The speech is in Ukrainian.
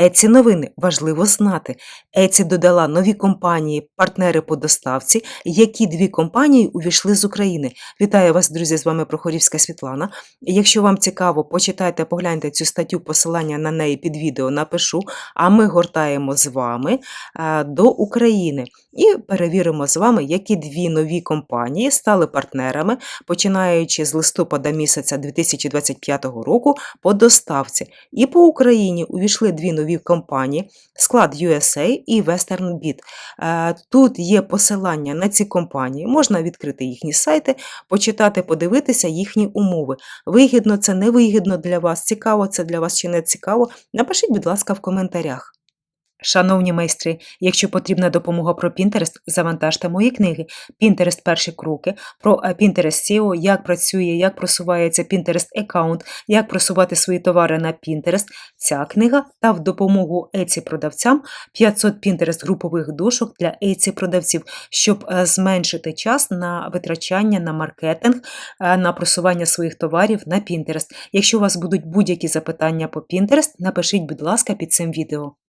Еці новини важливо знати. Еці додала нові компанії, партнери по доставці. Які дві компанії увійшли з України? Вітаю вас, друзі! З вами Прохорівська Світлана. Якщо вам цікаво, почитайте, погляньте цю статтю, посилання на неї під відео напишу. А ми гортаємо з вами е, до України і перевіримо з вами, які дві нові компанії стали партнерами, починаючи з листопада місяця 2025 року по доставці. І по Україні увійшли дві нові компанії: склад USA і Western Bit. Е, Тут є посилання на ці компанії. Можна відкрити їхні сайти, почитати, подивитися їхні умови. Вигідно це не вигідно для вас, цікаво це для вас чи не цікаво. Напишіть, будь ласка, в коментарях. Шановні майстри, якщо потрібна допомога про Pinterest, завантажте мої книги Pinterest перші кроки, про е, Pinterest SEO, як працює, як просувається Pinterest аккаунт, як просувати свої товари на Pinterest. Ця книга та в допомогу Etsy продавцям 500 Pinterest групових дошок для Etsy продавців, щоб е, зменшити час на витрачання на маркетинг, е, на просування своїх товарів на Pinterest. Якщо у вас будуть будь-які запитання по Pinterest, напишіть, будь ласка, під цим відео.